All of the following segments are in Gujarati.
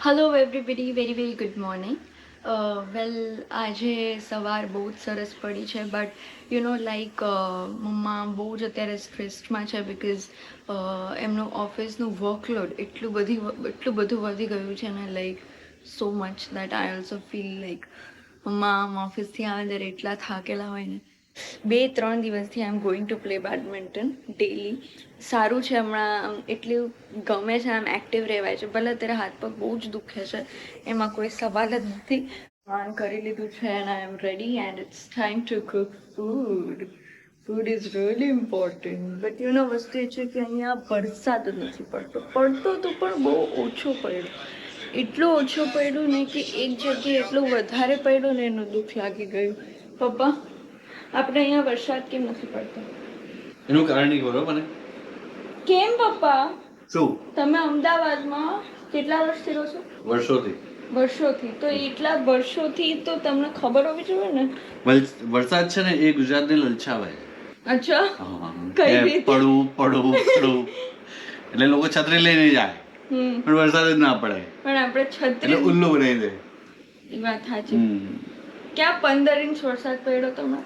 Hello everybody very very good morning well આજે સવાર બહુ જ સરસ પડી છે બટ યુ નો લાઈક મમ્મા બહુ જ અત્યારે સ્ટ્રેસમાં છે બિકોઝ એમનું ઓફિસનું વર્કલોડ એટલું બધી, એટલું બધું વધી ગયું છે ને like so much that I also feel like મમ્મા આમ ઓફિસથી આવે ત્યારે એટલા થાકેલા હોય ને બે, ત્રણ દિવસથી I am going to play badminton daily. સારું છે હમણાં એટલું ગમે છે, આમ એક્ટિવ રહેવાય છે. ભલે અત્યારે હાથ પગ બહુ જ દુખે છે, એમાં કોઈ સવાલ જ નથી. સ્નાન કરી લીધું છે and I am ready and it's time to cook food food is really important but you know વસ્તુ એ છે કે અહીંયા વરસાદ નથી પડતો. પડતો તો પણ બહુ ઓછો પડ્યો. એટલો ઓછો પડ્યો ને કે એક જગ્યાએ એટલો વધારે પડ્યો ને એનું દુઃખ લાગી ગયું. પપ્પા? આપણે અહીંયા વરસાદ કેમ નથી પડતો? એનું કારણ નહીં બોલો મને. કેમ પપ્પા? શું? તમે અમદાવાદમાં કેટલા વર્ષથી રહો છો? વર્ષોથી. વર્ષોથી. તો એટલા વર્ષોથી તો તમને ખબર હોવી જોઈએ ને? વરસાદ છે ને એ ગુજરાતને લલચાવે. અચ્છા. કઈ રીતે? પડવું પડવું પડવું એટલે લોકો છત્રી લઈને જાય. પણ વરસાદ જ ના પડે. પણ આપણે એટલે છત્રી ઉલ્લુ બનાવી દે. એ વાત સાચી. ક્યાં પંદર ઇંચ વરસાદ પડ્યો તમને?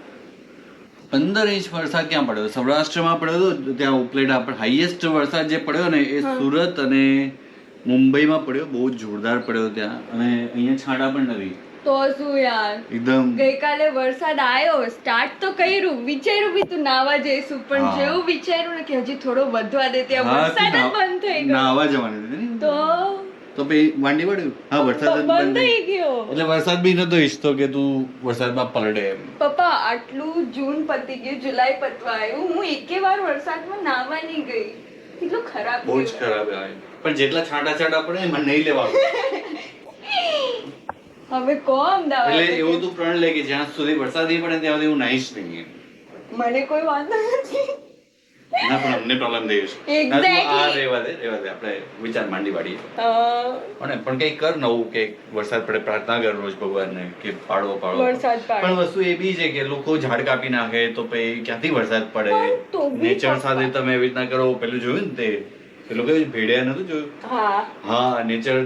પંદર ઇંચ વરસાદ ક્યાં પડ્યો? સૌરાષ્ટ્રમાં પડ્યો હતો ત્યાં ઉપલેટા પર હાઈએસ્ટ વરસાદ જે પડ્યો ને એ સુરત અને મુંબઈમાં પડ્યો. બહુ જ જોરદાર પડ્યો ત્યાં. અને અહીંયા છાંટા પણ નથી. તો શું યાર? એકદમ. ગઈકાલે વરસાદ આવ્યો સ્ટાર્ટ તો કર્યું. વિચાર્યું બી તું નાવા જઈશું. પણ જેવું વિચાર્યું ને કે હજી થોડો વધવા દે. ત્યાં વરસાદ બંધ થઈ ગયો. નાહવા જવાની તો તો પછી વાંડી પડ્યું હા વરસાદ બંધ થઈ ગયો. એટલે વરસાદ બી નતો ઈચ્છતો કે તું વરસાદમાં પલડે એમ. પપ્પા આટલું જૂન પતી ગયું જુલાઈ પતવા આવ્યું હું એકે વાર વરસાદમાં નાહવા નહીં ગઈ. કેટલું ખરાબ બહુ જ ખરાબ આવે પણ જેટલા છાંટા છાંટા પડે એમાં નહીં લેવાનું. હવે કો અમદાવાદ એટલે એવું તું પ્રણ લે કે જ્યાં સુધી વરસાદ નહીં પડે ત્યાં સુધી હું નાહીશ નહીં. મને કોઈ વાંધો નથી. ના પણ અમને પ્રોબ્લેમ થઈ. આ દે દે. આપણે વિચાર માંડી વાળીએ. અને પણ કંઈક કર નવું કે વરસાદ પડે પ્રાર્થના કર રોજ ભગવાનને કે પાડવો પાડો. પણ વસ્તુ એ બી છે કે લોકો ઝાડ કાપી નાખે તો પછી ક્યાંથી વરસાદ પડે? નેચર સાથે તમે એવી રીતના કરો. પેલું જોયું ને તે? પેલું કયું ભેડિયા નતું જોયું? હા. નેચર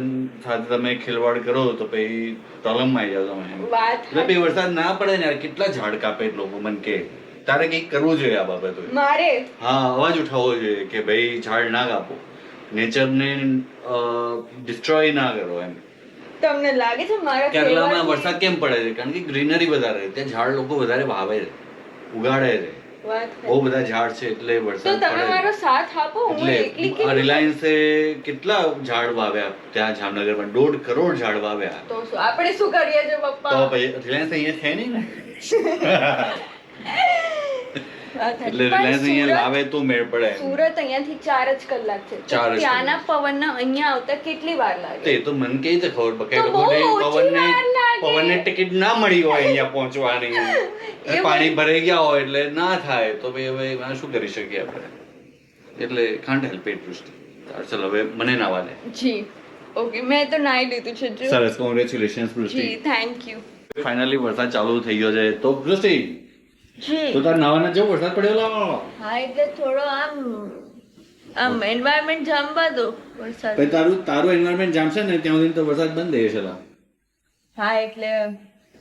સાથે તમે ખેલવાડ કરો તો પછી પ્રોબ્લેમમાં આવી જાવ તમે એટલે વરસાદ ના પડે ને કેટલા ઝાડ કાપે લોકો મન કે. તારે કંઈક કરવું જોઈએ આ બાબતે. મારે? હા અવાજ ઉઠાવવો જોઈએ કે ભાઈ ઝાડ ના કાપો. નેચરને ડિસ્ટ્રોય ના કરો એમ. તમને લાગે છે મારા કેરલામાં વરસાદ કેમ પડે છે? કારણ કે ગ્રીનરી વધારે છે. ત્યાં ઝાડ લોકો વધારે વાવે છે. ઉગાડે છે. બહુ બધા ઝાડ છે એટલે તો વરસાદ તમે પડે. મારો. સાથ આપો હું એકલી કે રિલાયન્સે કેટલા ઝાડ વાવ્યા ત્યાં જામનગરમાં? દોઢ કરોડ ઝાડ વાવ્યા. તો આપણે શું કરીએ છે તો ભાઈ રિલાયન્સ અહીંયા છે નહીં ને. એટલે રિલાયન્સ અહીંયા લાવે તો મેળ પડે. સુરત અહીંયાથી ચાર જ કલાક છે. ત્યાંના પવનના અહીંયા આવતા કેટલી વાર લાગે? તે તો મને કેવી રીતે ખબર પડે લોકોને પવનને પવનને ટિકિટ ના મળી હોય અહીંયા પહોંચવાની. પાણી ભરાઈ ગયા હોય એટલે ના થાય. તો ભાઈ હવે શું કરી શકીએ આપણે? એટલે કાન્ટ હેલ્પ ઇટ વૃષ્ટિ ચાલ હવે મને નાવા દે જી. ઓકે મેં તો નાઈ લીધું છે સરસ congratulations Vrushti ji thank you finally વરસાદ ચાલુ થઈ ગયો છે. તો વૃષ્ટિ તો તાર નાવાના જેવો વરસાદ પડ્યો હા એટલે થોડો આમ આમ એન્વાયરમેન્ટ જામવા દો વરસાદ. પછી તારું તારું એન્વાયરમેન્ટ જામશે ને ત્યાં સુધી તો વરસાદ બંધ થઈ જશે હા એટલે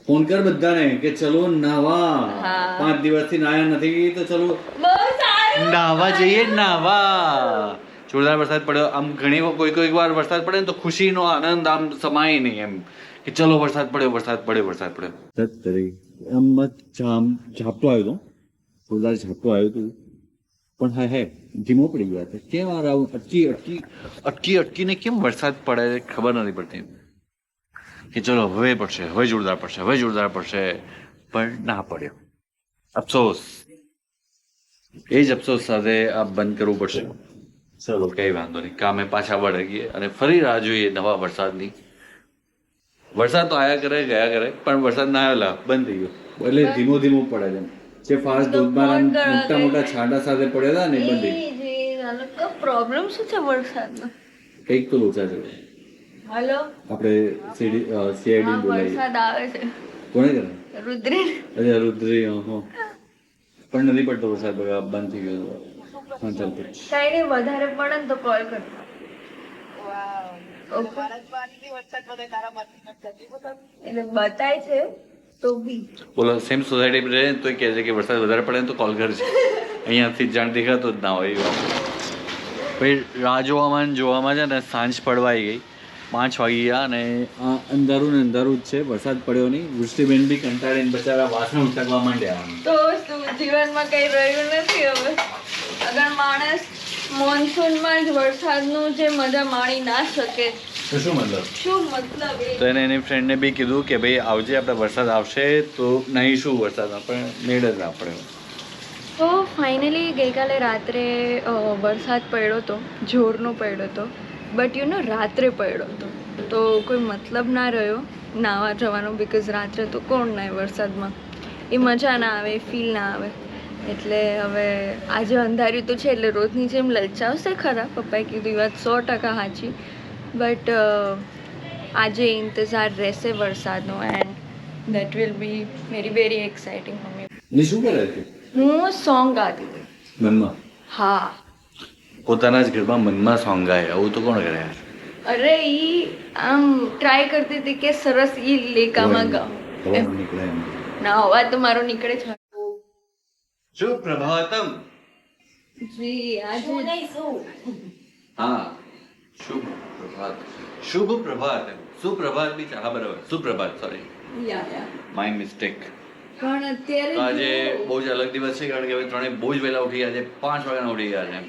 ફોન કર બધાને કે ચલો નાવા. પાંચ દિવસથી નાયા નથી તો ચલો નાવા જઈએ નાવા. જોરદાર વરસાદ પડ્યો. આમ ઘણી વાર કોઈ કોઈ વાર વરસાદ પડે ને તો ખુશીનો આનંદ આમ સમાય નહીં એમ. કે ચલો વરસાદ પડ્યો વરસાદ પડ્યો વરસાદ પડ્યો. આમ જામ ઝાપટો આવ્યો તો. જોરદાર ઝાપટો આવ્યો તો. પણ હા હે ધીમો પડી ગયો હતો કેમ આ રાવ અટકી અટકી? અટકી અટકીને કેમ વરસાદ પડે ખબર નથી પડતી. કે ચલો હવે પડશે હવે જોરદાર પડશે હવે જોરદાર પડશે. પણ ના પડ્યો. અફસોસ. એ જ અફસોસ સાથે આ બંધ કરવું પડશે. ચલો. કઈ વાંધો નહીં. કામે પાછા વળગીએ અને ફરી રાહ જોઈએ નવા વરસાદની. વરસાદ તો આયા કરે ગયા કરે પણ વરસાદ ના આવેલા બંધ થઈ ગયો. એટલે ધીમો ધીમો પડે છે. જે ફાસ્ટ ધોધમાર મોટા મોટા છાંટા સાથે પડ્યા હતા ને બંધ થઈ પ્રોબ્લેમ શું છે વરસાદનો? કંઈક તો લોચા છે. હેલો? આપણે સીડી સીઆઈડી બોલાવી વરસાદ આવે છે. કોને કરે? રુદ્રી. અરે રુદ્રી હં પણ નથી પડતો વરસાદ બંધ થઈ ગયો હા ચાલ. કઈ નહીં વધારે પડે ને તો કોલ કરજો. એટલે બતાય છે તો બી. બોલો સેમ સોસાયટી રહે તો કહે છે કે વરસાદ વધારે પડે ને તો કોલ કરજે. અહીંયાથી જાણ દેખાતો જ ના હોય એ પછી રાહ જોવામાં જોવામાં છે ને સાંજ પડવાઈ ગઈ. પાંચ વાગી ગયા અને આ અંધારું ને અંધારું જ છે. વરસાદ પડ્યો નહીં. વૃષ્ટિબેન બી કંટાળીને બચારા વાસણ ઉટકવા માંડ્યા. તો જીવનમાં કઈ રહ્યું નથી હવે? અગર માણસ મોન્સૂનમાં જ વરસાદનું જે મજા માણી ના શકે. તો શું મતલબ? શું મતલબ તો એને એની ફ્રેન્ડને બી કીધું કે ભાઈ આવજે આપણે વરસાદ આવશે તો નહીં શું વરસાદમાં પણ મેળ જ ના પડે. તો ફાઇનલી ગઈકાલે રાત્રે વરસાદ પડ્યો હતો જોરનો પડ્યો હતો બટ યુ નો રાત્રે પડ્યો હતો તો કોઈ મતલબ ના રહ્યો નાવા જવાનો બિકોઝ રાત્રે તો કોણ નાય વરસાદમાં? એ મજા ના આવે ફીલ ના આવે. એટલે હવે આજે અંધાર્યું તો છે એટલે રોજની જેમ લલચાવશે ખરા. પપ્પાએ કીધું એ વાત સો ટકા સાચી. બટ આજે ઇંતજાર રહેશે વરસાદનો and that will be very very exciting mummy શું કરે છે? હું સોંગ ગાતી હતી. મનમાં? હા. પોતાના જ ઘરમાં મનમાં સોંગ ગાય. આવું તો કોણ કરે? અરે ઈ આમ ટ્રાય કરતી હતી કે સરસ ઈ લેકામાં ગાઉં. ના અવાજ તો મારો નીકળે છે શુભ પ્રભાતમ જી આજે હા શુભ પ્રભાત. શુભ પ્રભાત સુપ્રભાત બી હા બરાબર. સુપ્રભાત sorry yeah yeah my mistake પણ અત્યારે આજે બહુ જ અલગ દિવસ છે કારણ કે હવે ત્રણે બહુ જ વહેલા ઉઠી ગયા છે. પાંચ વાગ્યાના ઉઠી ગયા છે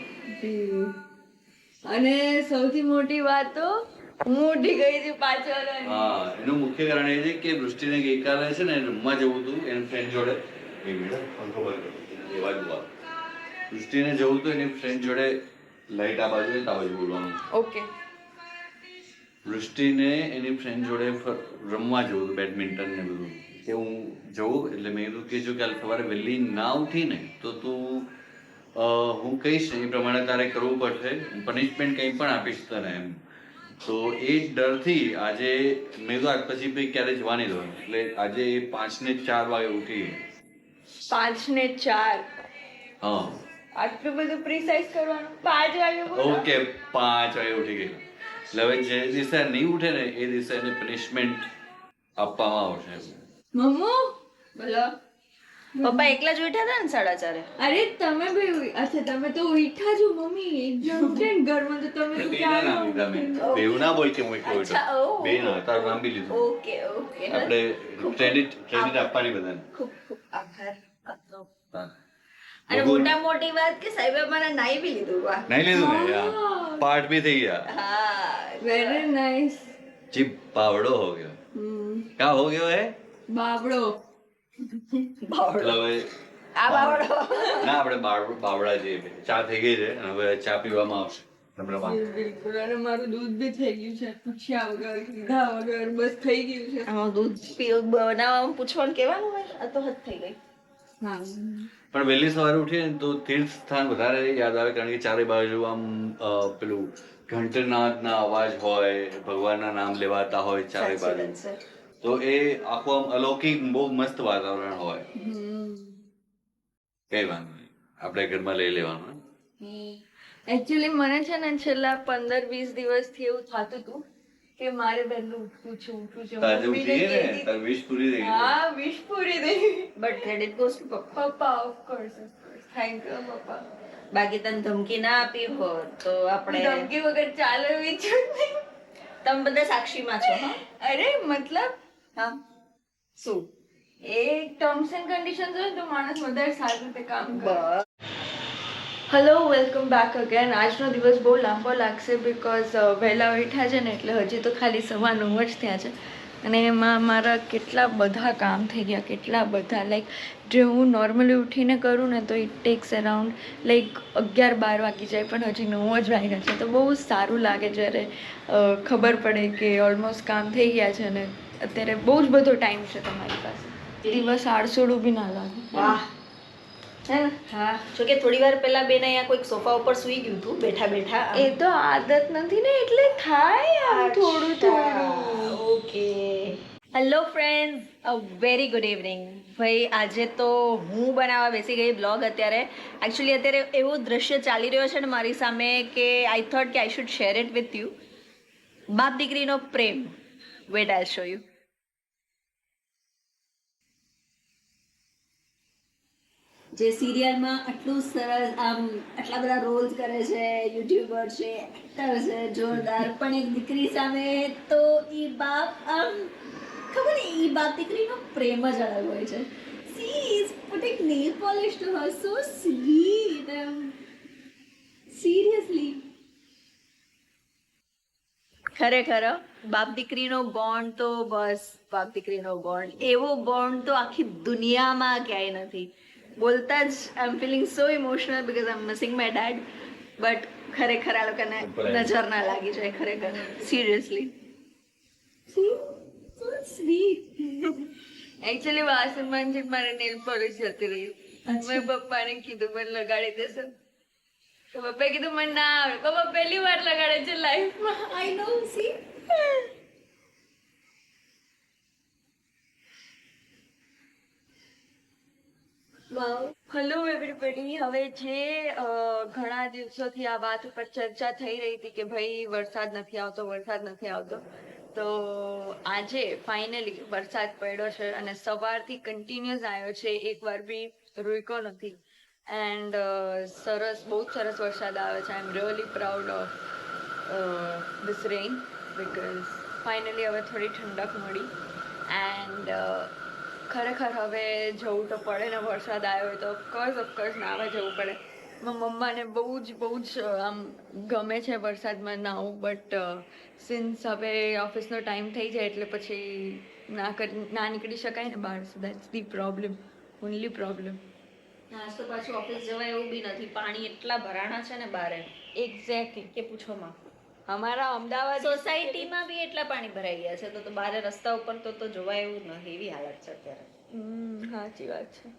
અને સૌથી મોટી વાત તો હું ઉઠી ગઈ હતી પાંચ વાગ્યાની હા એનું મુખ્ય કારણ એ છે કે વૃષ્ટિને ગઈકાલે છે ને રમવા જવું હતું એના ફ્રેન્ડ જોડે. એ મેડમ પંખો બંધ કરો. એ બાજુ આવો. જવું તો એની ફ્રેન્ડ જોડે લાઈટ આ બાજુ આ બાજુ બોલવાનું. ઓકે વૃષ્ટિને એની ફ્રેન્ડ જોડે રમવા જવું બેડમિન્ટન ને બધું. કે હું જવું એટલે મેં કીધું કે જો કાલ સવારે વહેલી ના ઉઠી ને તો તું હું કહીશ એ પ્રમાણે તારે કરવું પડશે. હું પનિશમેન્ટ કંઈ પણ આપીશ તને એમ. તો એ ડરથી આજે મેં તો આજ પછી ક્યારે જવાની દઉં. એટલે આજે પાંચ ને ચાર વાગે ઉઠી પાંચ ને ચાર. હા. આટલું બધું પ્રિસાઇઝ કરવાનું? પાંચ વાગે ઓકે પાંચ વાગે ઉઠી ગઈ. એટલે હવે જે દિવસે નહીં ઉઠે ને એ દિવસે એને પનિશમેન્ટ આપવામાં આવશે મમ્મુ? બોલો. પપ્પા એકલા જ ઉઠ્યા હતા ને સાડા ચારે? અરે તમે બી ઉઈ- અચ્છા તમે તો ઉઠ્યા છો મમ્મી. એક ઉઠે ને ઘરમાં તો તમે તો મેં. બેઉ ના બોલ કે હું એકલો ઉઠ્યો. બે ના તારું નામ બી લીધું. Okay okay. આપણે ક્રેડિટ ક્રેડિટ આપવાની બધાને. ખૂબ ખૂબ આભાર. અને મોટા મોટી વાત કે સાહેબે મને નાઈ બી લીધું વાહ. નાઈ લીધું ને? યાર પાર્ટ બી થઈ ગયા. હા વેરી નાઈસ જી પાવડો હો ગયો. કા હો ગયો હે બાવડો બાવડો હવે આ બાવડો ના આપણે બાવડો બાવડા જે ચા થઈ ગઈ છે અને હવે ચા પીવામાં આવશે. બિલકુલ. અને મારું દૂધ બી થઈ ગયું છે. પૂછ્યા વગર કીધા વગર બસ થઈ ગયું છે. આમાં દૂધ પીવું બનાવવામાં પૂછવાનું કહેવાનું હોય? આ તો હદ થઈ ગઈ. પણ વહેલી સવારે ઉઠીએ તો તીર્થ સ્થાન વધારે યાદ આવે કારણ કે ચારે બાજુ આમ પેલું ઘંટનાદના અવાજ હોય ભગવાનના નામ લેવાતા હોય ચારે બાજુ. તો એ આખું આમ અલૌકિક બહુ મસ્ત વાતાવરણ હોય. કઈ વાંધો નહીં. આપણે ઘરમાં લઈ લેવાનું એકચ્યુઅલી મને છે ને છેલ્લા પંદર વીસ દિવસથી એવું થતું હતું કે મારે પહેલું ઉઠવું છે ઉઠવું છે. ઉઠી ને? તાર વિશ પૂરી થઈ હા વિશ પૂરી થઈ બટ ક્રેડિટ ગોઝ ટુ પપ્પા પપ્પા ઓફકોર્સ થેન્ક યુ પપ્પા બાકી તને ધમકી ના આપી હોત તો આપણે ધમકી વગર ચાલે વિચાર નહીં. તમે બધા સાક્ષીમાં છો હા? અરે મતલબ? હા. શું? એ ટર્મ્સ એન્ડ કન્ડિશન્સ હોય તો માણસ વધારે સારી રીતે કામ કરે. હેલો વેલકમ બેક અગેન આજનો દિવસ બહુ લાંબો લાગશે બિકોઝ વહેલા બેઠા છે ને એટલે હજી તો ખાલી સવા નવ જ થયા છે. અને એમાં મારા કેટલા બધા કામ થઈ ગયા કેટલા બધા. લાઈક જે હું નોર્મલી ઉઠીને કરું ને તો ઇટ ટેક્સ અરાઉન્ડ લાઈક અગિયાર બાર વાગી જાય પણ હજી નવ જ વાગ્યા છે. તો બહુ સારું લાગે જ્યારે ખબર પડે કે ઓલમોસ્ટ કામ થઈ ગયા છે ને અત્યારે બહુ જ બધો ટાઈમ છે તમારી પાસે. દિવસ આળસોડું બી ના લાગે. વાહ. હે. ને હા જોકે થોડી વાર પહેલા બેન અહીંયા કોઈક સોફા ઉપર સૂઈ ગયું હતું બેઠા બેઠા. એ તો આદત નથી ને એટલે થાય આમ થોડું થોડું. Okay. Hello friends uh very good evening ભાઈ આજે તો હું બનાવવા બેસી ગઈ બ્લોગ અત્યારે. એકચ્યુઅલી અત્યારે એવું દ્રશ્ય ચાલી રહ્યો છે ને મારી સામે કે આઈ થોટ કે I should share it with you બાપ દીકરીનો પ્રેમ. વેટ આઈ શો યુ જે સિરિયલમાં આટલું સરસ આમ, આટલા બધા રોલ્સ કરે છે યુટ્યુબર છે એક્ટર છે, જોરદાર. પણ એક દીકરી સામે તો એ બાપ, આમ, ખબર નહીં એ બાપ દીકરીનો પ્રેમ જ અલગ હોય છે. She is putting nail polish to her so sweet seriously ખરેખર બાપ દીકરીનો બોન્ડ તો બસ, બાપ દીકરીનો બોન્ડ એવો બોન્ડ તો આખી દુનિયામાં ક્યાંય નથી. બોલતા જ I am feeling so emotional because I am missing my dad but ખરેખર આ લોકોને નજર ના લાગી જાય ખરેખર સિરિયસલી સ્વીટ એકચ્યુઅલી વાસણમાં છે મારે નેલ પોલિશ જતી રહી મેં પપ્પાને કીધું મને લગાડી દેશે તો પપ્પાએ કીધું મને ના આવડે પપ્પા પહેલી વાર લગાડે છે લાઈફમાં I know see hello everybody હવે જે ઘણા દિવસોથી આ વાત ઉપર ચર્ચા થઈ રહી હતી કે ભાઈ વરસાદ નથી આવતો, વરસાદ નથી આવતો. તો આજે ફાઇનલી વરસાદ પડ્યો છે અને સવારથી કન્ટિન્યુઅસ આવ્યો છે. એક વાર બી રૂકો નથી. એન્ડ સરસ, બહુ જ સરસ વરસાદ આવ્યો છે. I am really proud of this rain because finally હવે થોડી ઠંડક મળી. એન્ડ ખરેખર હવે જવું તો પડે ને વરસાદ આવ્યો હોય તો ઓફકોર્સ ઓફકોર્સ નાવા જવું પડે. મમ્માને બહુ જ બહુ જ આમ ગમે છે વરસાદમાં નાવું બટ સિન્સ હવે ઓફિસનો ટાઈમ થઈ જાય એટલે પછી ના ના નીકળી શકાય ને બહાર so that's the problem only problem નાસ્તો તો પાછું ઓફિસ જવાય એવું બી નથી. પાણી એટલા ભરાણા છે ને બારે. એક્ઝેક્ટલી કે પૂછો માં. અમારા અમદાવાદ સોસાયટીમાં બી એટલા પાણી ભરાઈ ગયા છે તો બહાર રસ્તા ઉપર તો તો જોવાય એવું નથી એવી હાલત છે અત્યારે. હમ સાચી વાત છે.